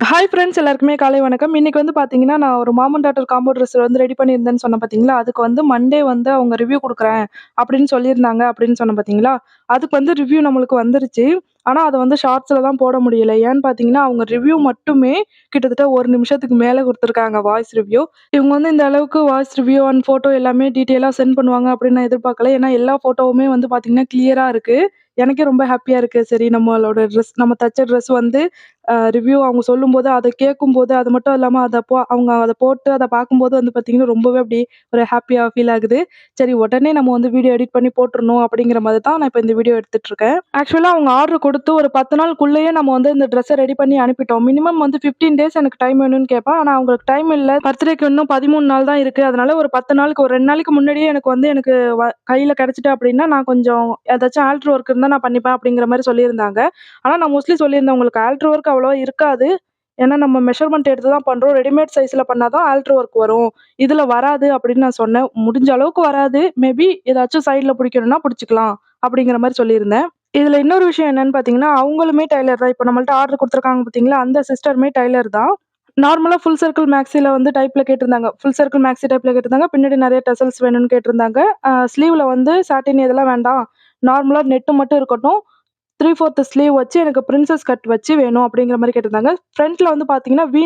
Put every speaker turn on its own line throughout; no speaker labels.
Hi friends எல்லாருக்குமே காலை வணக்கம். இன்னைக்கு வந்து பார்த்தீங்கன்னா, நான் ஒரு மாமன் டாட்டர் காம்போ ட்ரெஸ் வந்து ரெடி பண்ணியிருந்தேன்னு சொன்ன பார்த்தீங்களா? அதுக்கு வந்து மண்டே வந்து அவங்க ரிவ்யூ கொடுக்குறேன் அப்படின்னு சொல்லியிருந்தாங்க அப்படின்னு சொன்னேன் பார்த்தீங்களா? அதுக்கு வந்து ரிவ்யூ நம்மளுக்கு வந்துருச்சு. ஆனால் அதை வந்து ஷார்ட்ஸில் தான் போட முடியல. ஏன்னு பார்த்தீங்கன்னா, அவங்க ரிவ்யூ மட்டுமே கிட்டத்தட்ட ஒரு நிமிஷத்துக்கு மேலே கொடுத்துருக்காங்க வாய்ஸ் ரிவ்யூ. இவங்க வந்து இந்த அளவுக்கு வாய்ஸ் ரிவ்யூ அண்ட் ஃபோட்டோ எல்லாமே டீட்டெயிலாக சென்ட் பண்ணுவாங்க அப்படின்னு நான் எதிர்பார்க்கல. ஏன்னா, எல்லா ஃபோட்டோவுமே வந்து பார்த்தீங்கன்னா, கிளியராக இருக்குது எனக்கே ரொம்ப ஹாப்பியாக இருக்குது சரி நம்மளோட ட்ரெஸ் நம்ம தச்ச ட்ரெஸ் வந்து ரிவ்யூ அவங்க சொல்லும்போது, அதை கேட்கும்போது, அது மட்டும் இல்லாமல் அதை போ அவங்க அதை போட்டு அதை பார்க்கும்போது வந்து பார்த்தீங்கன்னா, ரொம்பவே அப்படி ஒரு ஹாப்பியாக ஃபீல் ஆகுது. சரி உடனே நம்ம வந்து வீடியோ எடிட் பண்ணி போட்டுருணும் அப்படிங்கிற மாதிரி தான் நான் இப்போ இந்த வீடியோ எடுத்துட்டு இருக்கேன். அவங்க ஆர்டர் கொடுத்து ஒரு 10 நாளுக்குள்ளேயே நம்ம வந்து இந்த ட்ரெஸ்ஸை ரெடி பண்ணி அனுப்பிட்டோம். மினிமம் வந்து 15 டேஸ் எனக்கு டைம் வேணும்னு கேட்பேன். ஆனால் அவங்களுக்கு டைம் இல்லை பர்த்டேக்கு இன்னும் 13 நாள் தான் இருக்குது அதனால ஒரு 10 நாளுக்கு ஒரு ரெண்டு நாளைக்கு முன்னாடியே எனக்கு வந்து எனக்கு வ கிடச்சிட்டு அப்படின்னா, நான் கொஞ்சம் ஏதாச்சும் ஆல்ட்ரு ஒர்க் இருந்தால் நான் பண்ணிப்பேன் அப்படிங்கிற மாதிரி சொல்லியிருந்தாங்க. ஆனால் நான் மோஸ்ட்லி சொல்லியிருந்தேன் உங்களுக்கு ஆல்ட்ரு ஒர்க் அவ்வளோ இருக்காது. ஏன்னா நம்ம மெஷர்மெண்ட் எடுத்து தான் பண்ணுறோம் ரெடிமேட் சைஸில் பண்ணால் தான் ஆல்ட்ரு ஒர்க் வரும். இதில் வராது அப்படின்னு நான் சொன்னேன். முடிஞ்ச அளவுக்கு வராது. மேபி ஏதாச்சும் சைடில் பிடிக்கணும்னா பிடிச்சிக்கலாம் அப்படிங்கிற மாதிரி சொல்லியிருந்தேன். இதில் இன்னொரு விஷயம் என்னென்னு பார்த்தீங்கன்னா, அவங்களுமே டைலர் தான். இப்போ நம்மள்ட்ட ஆர்டர் கொடுத்துருக்காங்க பார்த்தீங்களா, அந்த சிஸ்டருமே டைலர் தான். நார்மலாக ஃபுல் சர்க்கிள் மேக்ஸியில் வந்து டைப்பில் கேட்டிருந்தாங்க. ஃபுல் சர்க்கிள் மேக்ஸி டைப்பில் கேட்டிருந்தாங்க. பின்னாடி நிறைய டசல்ஸ் வேணும்னு கேட்டிருந்தாங்க. ஸ்லீவில் வந்து சாட்டின் இதெல்லாம் வேண்டாம். நார்மலாக நெட்டு மட்டும் இருக்கட்டும். 3/4 ஸ்லீவ் வச்சு எனக்கு பிரின்சஸ் கட் வச்சு வேணும் அப்படிங்கிற மாதிரி கேட்டிருந்தாங்க. ஃப்ரண்ட்டில் வந்து பார்த்தீங்கன்னா, வி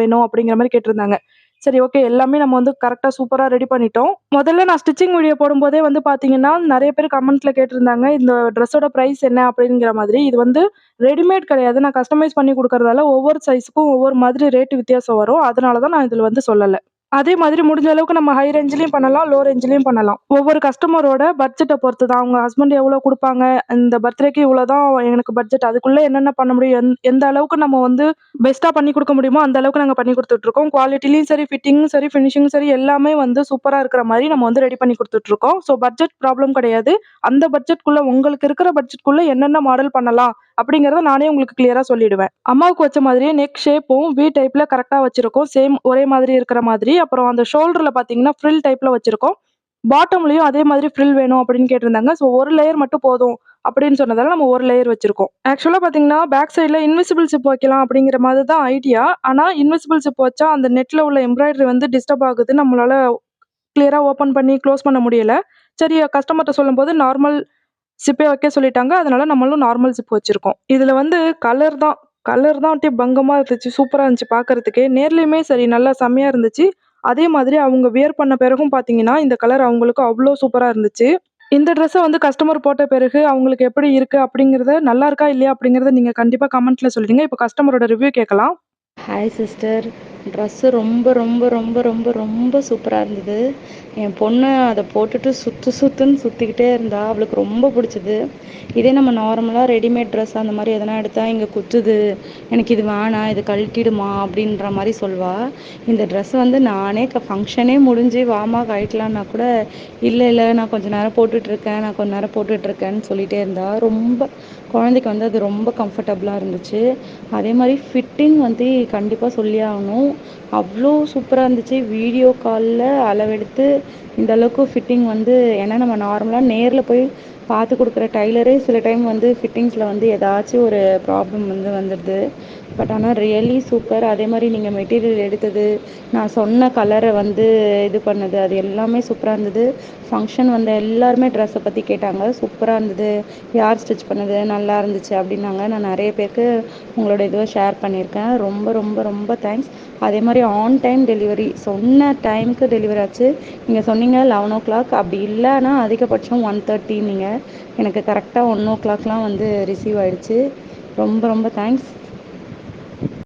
வேணும் அப்படிங்கிற மாதிரி கேட்டிருந்தாங்க. சரி ஓகே. எல்லாமே நம்ம வந்து கரெக்டாக சூப்பராக ரெடி பண்ணிட்டோம். முதல்ல நான் ஸ்டிச்சிங் வீடியோ போடும்போதே வந்து பார்த்தீங்கன்னா, நிறைய பேர் கமெண்ட்ல கேட்டிருந்தாங்க. இந்த ட்ரெஸ்ஸோட ப்ரைஸ் என்ன அப்படிங்கிற மாதிரி. இது வந்து ரெடிமேட் கிடையாது. நான் கஸ்டமைஸ் பண்ணி கொடுக்கறதால ஒவ்வொரு சைஸுக்கும் ஒவ்வொரு மாதிரி ரேட்டு வித்தியாசம் வரும். அதனால தான் நான் இதில் வந்து சொல்லலை அதே மாதிரி முடிஞ்ச அளவுக்கு நம்ம ஹை ரேஞ்சிலையும் பண்ணலாம். லோ ரேஞ்சிலையும் பண்ணலாம். ஒவ்வொரு கஸ்டமரோட பட்ஜெட்டை பொறுத்து தான். அவங்க ஹஸ்பண்ட் எவ்வளோ கொடுப்பாங்க இந்த பர்த்டேக்கு இவ்வளோ தான் எனக்கு பட்ஜெட். அதுக்குள்ளே என்னென்ன பண்ண முடியும். எந் எந்த அளவுக்கு நம்ம வந்து பெஸ்ட்டாக பண்ணி கொடுக்க முடியுமோ, அந்த அளவுக்கு நாங்கள் பண்ணி கொடுத்துட்ருக்கோம் குவாலிட்டிலையும் சரி, ஃபிட்டிங்கும் சரி, ஃபினிஷிங்கும் சரி எல்லாமே வந்து சூப்பராக இருக்கிற மாதிரி நம்ம வந்து ரெடி பண்ணி கொடுத்துட்ருக்கோம் ஸோ பட்ஜெட் ப்ராப்ளம் கிடையாது. அந்த பட்ஜெட்குள்ளே உங்களுக்கு இருக்கிற பட்ஜெட்குள்ளே என்னென்ன மாடல் பண்ணலாம் அப்படிங்கிறத நானே உங்களுக்கு கிளியராக சொல்லிடுவேன். அம்மாவுக்கு வச்ச மாதிரியே நெக் ஷேப்பும் வி டைப்பில் கரெக்டாக வச்சுருக்கோம் சேம் ஒரே மாதிரி இருக்கிற மாதிரி. அப்புறம் அந்த ஷோல்டரில் பார்த்தீங்கன்னா, ஃப்ரில் டைப்பில் வச்சுருக்கோம் பாட்டம்லையும் அதே மாதிரி ஃப்ரில் வேணும் அப்படின்னு கேட்டிருந்தாங்க. ஸோ ஒரு லேயர் மட்டும் போதும் அப்படின்னு சொன்னதால நம்ம ஒரு லேயர் வச்சிருக்கோம். ஆக்சுவலாக பார்த்தீங்கன்னா, பேக் சைடில் இன்விசிபிள் சிப் வைக்கலாம் அப்படிங்கிற மாதிரி தான் ஐடியா. ஆனால் இன்விசிபிள் சிப் வச்சா அந்த நெட்டில் உள்ள எம்ப்ராய்டரி வந்து டிஸ்டர்ப் ஆகுது. நம்மளால கிளியராக ஓப்பன் பண்ணி க்ளோஸ் பண்ண முடியல. சரி கஸ்டமர்கிட்ட சொல்லும்போது நார்மல் ஜிப்பே வைக்க சொல்லிட்டாங்க. அதனால நம்மளும் நார்மல் ஜிப் வச்சுருக்கோம் இதில் வந்து கலர் தான் கலர் தான் அப்படியே பங்கமாக இருந்துச்சு. சூப்பராக இருந்துச்சு பார்க்குறதுக்கே நேர்லேயுமே சரி நல்லா செம்மையாக இருந்துச்சு. அதே மாதிரி அவங்க வியர் பண்ண பிறகும் பார்த்தீங்கன்னா, இந்த கலர் அவங்களுக்கு அவ்வளோ சூப்பராக இருந்துச்சு. இந்த ட்ரெஸ்ஸை வந்து கஸ்டமர் போட்ட பிறகு அவங்களுக்கு எப்படி இருக்குது அப்படிங்கிறத நல்லா இருக்கா இல்லையா அப்படிங்கிறத நீங்கள் கண்டிப்பாக கமெண்ட்டில் சொல்லிடுங்க. இப்போ கஸ்டமரோட ரிவ்யூ கேட்கலாம்.
ஹாய் சிஸ்டர் ட்ரெஸ்ஸு ரொம்ப ரொம்ப ரொம்ப ரொம்ப ரொம்ப சூப்பராக இருந்தது. என் பொண்ணு அதை போட்டுட்டு சுற்று சுற்றுன்னு சுற்றிக்கிட்டே இருந்தா அவளுக்கு ரொம்ப பிடிச்சது. இதே நம்ம நார்மலாக ரெடிமேட் ட்ரெஸ் அந்த மாதிரி எதனா எடுத்தால் இங்கே குத்துது எனக்கு இது வேணாம் இது கழட்டிடுமா அப்படின்ற மாதிரி சொல்வாள் இந்த ட்ரெஸ் வந்து நானே க ஃபங்க்ஷனே முடிஞ்சு வாமா கழட்டலான்னா கூட இல்லை இல்லை நான் கொஞ்ச நேரம் போட்டுட்ருக்கேன் நான் கொஞ்ச நேரம் போட்டுட்ருக்கேன்னு சொல்லிகிட்டே இருந்தா ரொம்ப குழந்தைக்கு வந்து அது ரொம்ப கம்ஃபர்டபுளாக இருந்துச்சு. அதே மாதிரி ஃபிட்டிங் வந்து கண்டிப்பாக சொல்லி ஆகணும். அவ்வளோ சூப்பராக இருந்துச்சு. வீடியோ காலில் அளவெடுத்து இந்த அளவுக்கு ஃபிட்டிங் வந்து ஏன்னா நம்ம நார்மலாக நேரில் போய் பார்த்து கொடுக்குற டைலரே சில டைம் வந்து ஃபிட்டிங்ஸில் வந்து ஏதாச்சும் ஒரு ப்ராப்ளம் வந்து வந்துடுது. பட் ஆனால் ரியலி சூப்பர் அதே மாதிரி நீங்கள் மெட்டீரியல் எடுத்தது நான் சொன்ன கலரை வந்து இது பண்ணது அது எல்லாமே சூப்பராக இருந்தது. ஃபங்க்ஷன் வந்த எல்லாருமே ட்ரெஸ்ஸை பற்றி கேட்டாங்க. சூப்பராக இருந்தது. யார் ஸ்டிச் பண்ணது நல்லா இருந்துச்சு அப்படின்னாங்க. நான் நிறைய பேருக்கு உங்களோட இதுவை ஷேர் பண்ணியிருக்கேன். ரொம்ப ரொம்ப ரொம்ப தேங்க்ஸ் அதே மாதிரி ஆன் டைம் டெலிவரி சொன்ன டைமுக்கு டெலிவரி ஆச்சு. நீங்கள் சொன்னீங்க லெவன் ஓ கிளாக் அப்படி இல்லைன்னா அதிகபட்சம் ஒன் தேர்ட்டி நீங்கள் எனக்கு கரெக்டாக ஒன் ஓ கிளாக்லாம் வந்து ரிசீவ் ஆகிடுச்சு ரொம்ப ரொம்ப தேங்க்ஸ்